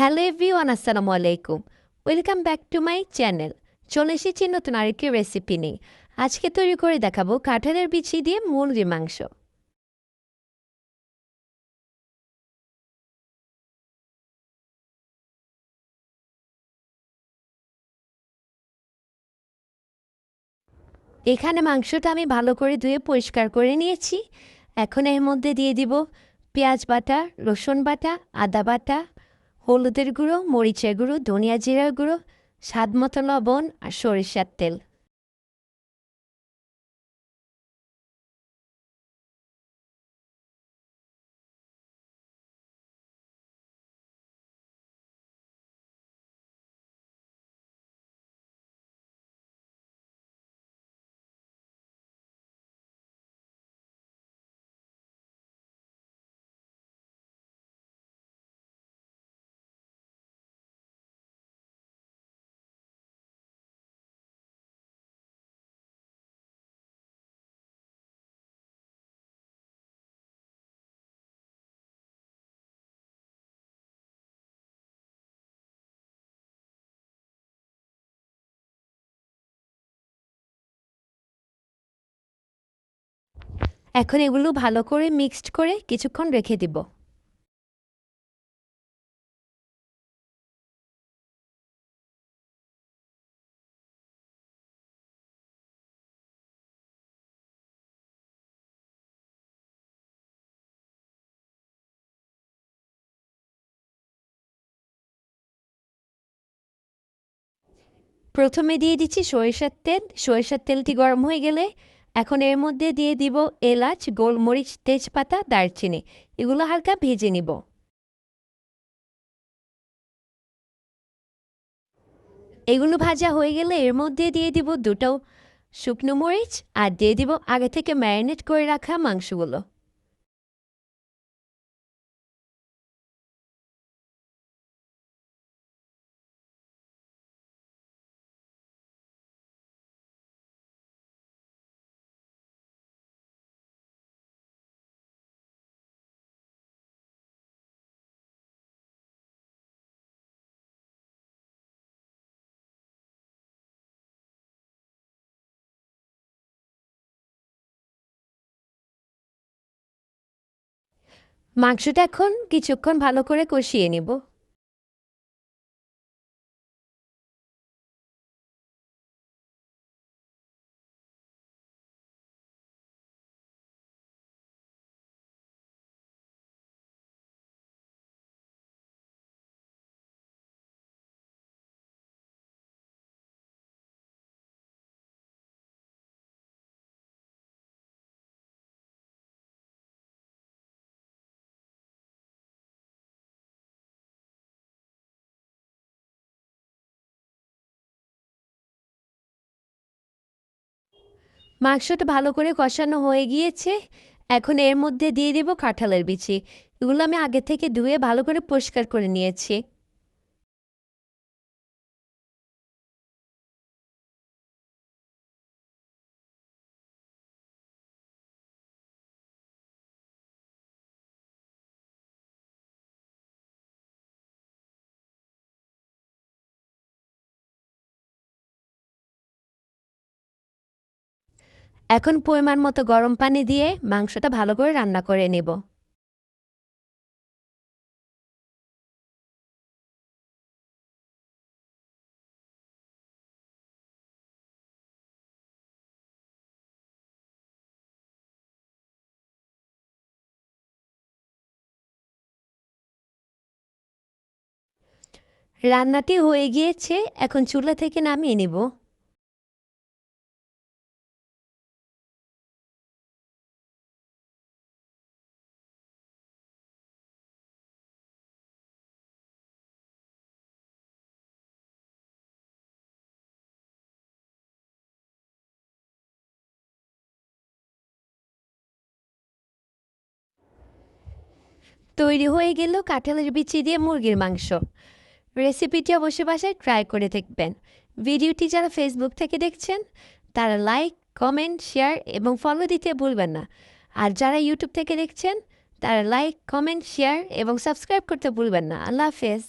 Hello everyone আসসালামু আলাইকুম welcome back to my channel চলে এসেছি নতুন আরেকটি রেসিপি নিয়ে। আজকে তৈরি করে দেখাবো কাঁঠালের বিচি দিয়ে মুরগির মাংস। এখানে মাংসটা আমি ভালো করে ধুয়ে পরিষ্কার করে নিয়েছি। এখন এর মধ্যে দিয়ে দিব পেঁয়াজ বাটা, রসুন বাটা, আদা বাটা হলুদের গুঁড়ো মরিচের গুঁড়ো ধনিয়া জিরার গুঁড়ো স্বাদ মতো লবণ আর সরিষার তেল। এখন এগুলো ভালো করে মিক্সড করে কিছুক্ষণ রেখে দিব। প্রথমে দিয়ে দিচ্ছি সরিষার তেল। সরিষার তেলটি গরম হয়ে গেলে এখন এর মধ্যে দিয়ে দিব এলাচ, গোলমরিচ, তেজপাতা, দারচিনি। এগুলো হালকা ভেজে নিব। এগুলো ভাজা হয়ে গেলে এর মধ্যে দিয়ে দিব দুটো শুকনো মরিচ আর দিয়ে দিব আগে থেকে ম্যারিনেট করে রাখা মাংসগুলো। মাংসটা এখন কিছুক্ষণ ভালো করে কষিয়ে নেব। মাংসটা ভালো করে কষানো হয়ে গিয়েছে। এখন এর মধ্যে দিয়ে দেব কাঁঠালের বিচি। এগুলো আমি আগে থেকে ধুয়ে ভালো করে পরিষ্কার করে নিয়েছি। এখন পরিমাণ মতো গরম পানি দিয়ে মাংসটা ভালো করে রান্না করে নেব। রান্নাটি হয়ে গিয়েছে, এখন চুলা থেকে নামিয়ে নেব। তৈরি হয়ে গেল কাঁঠালের বিচি দিয়ে মুরগির মাংস। রেসিপিটি অবশ্যই বাসায় ট্রাই করে দেখবেন। ভিডিওটি যারা ফেসবুক থেকে দেখছেন, তারা লাইক, কমেন্ট, শেয়ার এবং ফলো দিতে ভুলবেন না। আর যারা ইউটিউব থেকে দেখছেন, তারা লাইক, কমেন্ট, শেয়ার এবং সাবস্ক্রাইব করতে ভুলবেন না। আল্লাহ হাফেজ।